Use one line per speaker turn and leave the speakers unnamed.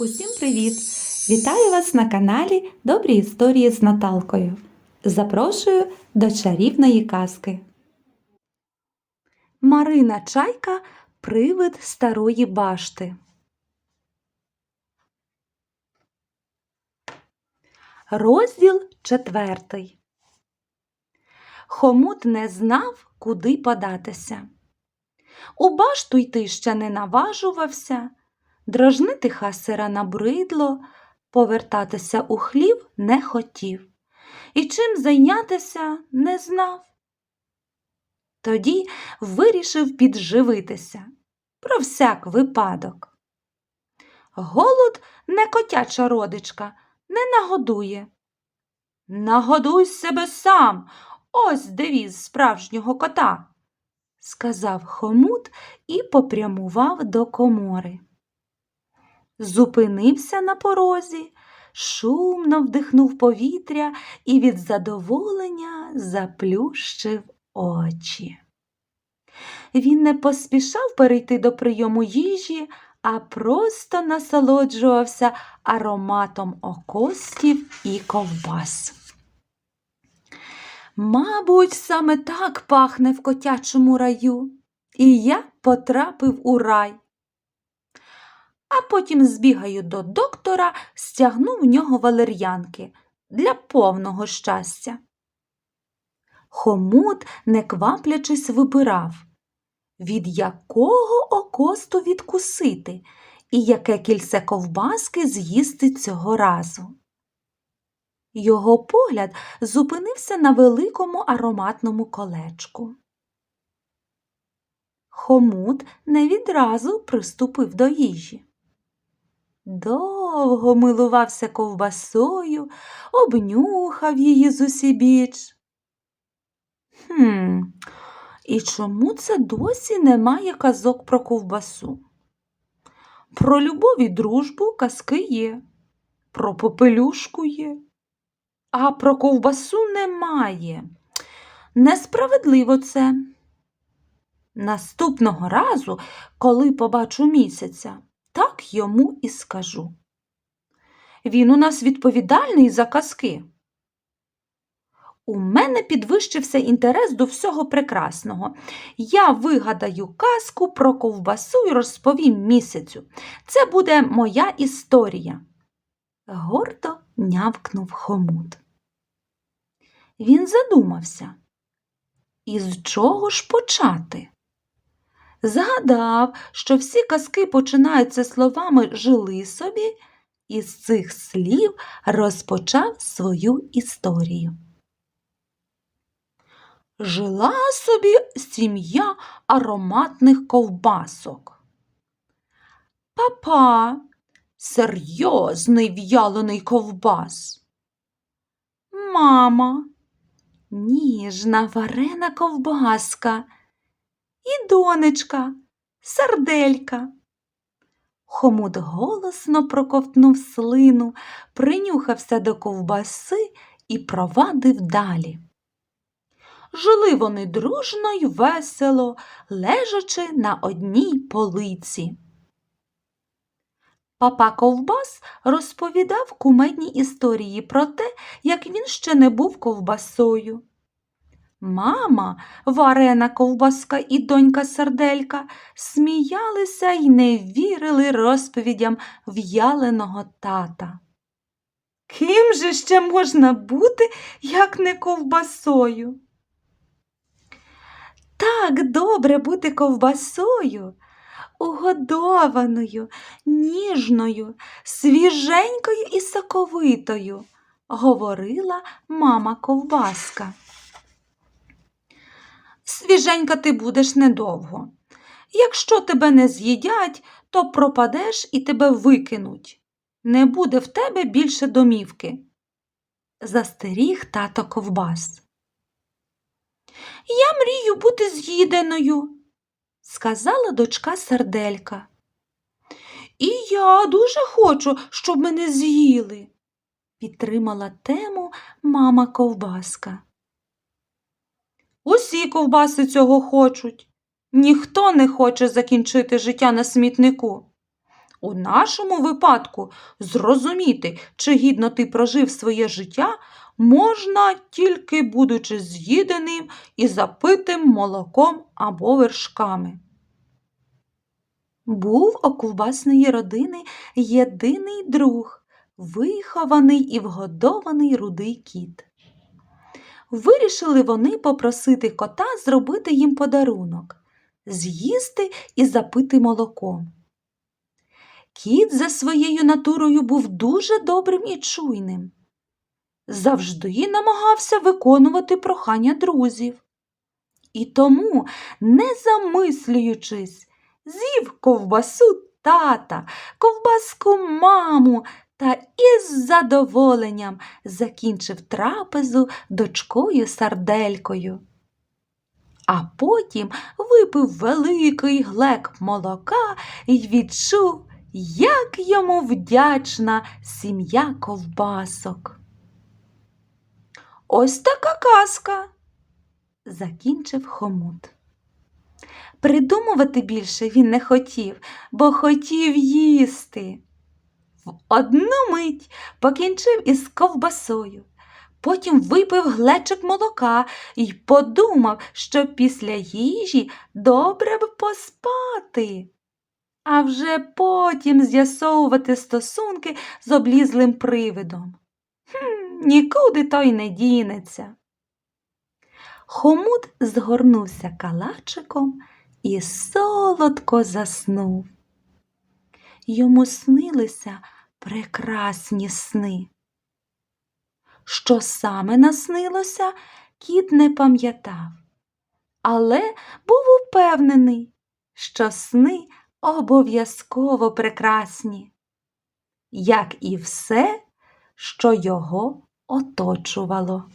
Усім привіт! Вітаю вас на каналі Добрі історії з Наталкою. Запрошую до чарівної казки. Марина Чайка Привид старої башти. Розділ четвертий. Хомут не знав, куди податися. У башту йти ще не наважувався, дражнити хасера набридло, повертатися у хлів не хотів, і чим зайнятися не знав. Тоді вирішив підживитися про всяк випадок. Голод не котяча родичка, не нагодує. Нагодуй себе сам, ось девіз справжнього кота, сказав хомут і попрямував до комори. Зупинився на порозі, шумно вдихнув повітря і від задоволення заплющив очі. Він не поспішав перейти до прийому їжі, а просто насолоджувався ароматом окостів і ковбас. Мабуть, саме так пахне в котячому раю, і я потрапив у рай. А потім збігаю до доктора, стягну в нього валер'янки для повного щастя. Хомут, не кваплячись, вибирав, від якого окосту відкусити і яке кільце ковбаски з'їсти цього разу. Його погляд зупинився на великому ароматному колечку. Хомут не відразу приступив до їжі. Довго милувався ковбасою, обнюхав її зусібіч. Хм, і чому це досі немає казок про ковбасу? Про любов і дружбу казки є, про попелюшку є, а про ковбасу немає. Несправедливо це. Наступного разу, коли побачу місяця, йому і скажу. Він у нас відповідальний за казки. У мене підвищився інтерес до всього прекрасного. Я вигадаю казку про ковбасу і розповім місяцю. Це буде моя історія. Гордо нявкнув хомут. Він задумався. Із чого ж почати? Згадав, що всі казки починаються словами жили собі, і з цих слів розпочав свою історію. Жила собі сім'я ароматних ковбасок. Папа серйозний в'ялений ковбас. Мама ніжна варена ковбаска і донечка, сарделька. Хомут голосно проковтнув слину, принюхався до ковбаси і провадив далі. Жили вони дружно й весело, лежачи на одній полиці. Папа Ковбас розповідав кумедні історії про те, як він ще не був ковбасою. Мама, варена ковбаска і донька Сарделька сміялися й не вірили розповідям в'яленого тата. Ким же ще можна бути, як не ковбасою? Так добре бути ковбасою, угодованою, ніжною, свіженькою і соковитою, говорила мама ковбаска. Свіженька ти будеш недовго. Якщо тебе не з'їдять, то пропадеш і тебе викинуть. Не буде в тебе більше домівки. Застеріг тато ковбас. Я мрію бути з'їденою, сказала дочка Сарделька. І я дуже хочу, щоб мене з'їли, підтримала тему мама ковбаска. Усі ковбаси цього хочуть. Ніхто не хоче закінчити життя на смітнику. У нашому випадку зрозуміти, чи гідно ти прожив своє життя, можна тільки будучи з'їденим і запитим молоком або вершками. Був у ковбасної родини єдиний друг, вихований і вгодований рудий кіт. Вирішили вони попросити кота зробити їм подарунок з'їсти і запити молоком. Кіт за своєю натурою був дуже добрим і чуйним. Завжди намагався виконувати прохання друзів. І тому, не замислюючись, з'їв ковбасу тата, ковбаску маму та із задоволенням закінчив трапезу дочкою сарделькою. А потім випив великий глек молока і відчув, як йому вдячна сім'я ковбасок. Ось така казка, закінчив хомут. Придумувати більше він не хотів, бо хотів їсти. В одну мить покінчив із ковбасою, потім випив глечик молока і подумав, що після їжі добре б поспати. А вже потім з'ясовувати стосунки з облізлим привидом. Хм, нікуди той не дінеться. Хомут згорнувся калачиком і солодко заснув. Йому снилися прекрасні сни. Що саме наснилося, кіт не пам'ятав, але був упевнений, що сни обов'язково прекрасні, як і все, що його оточувало.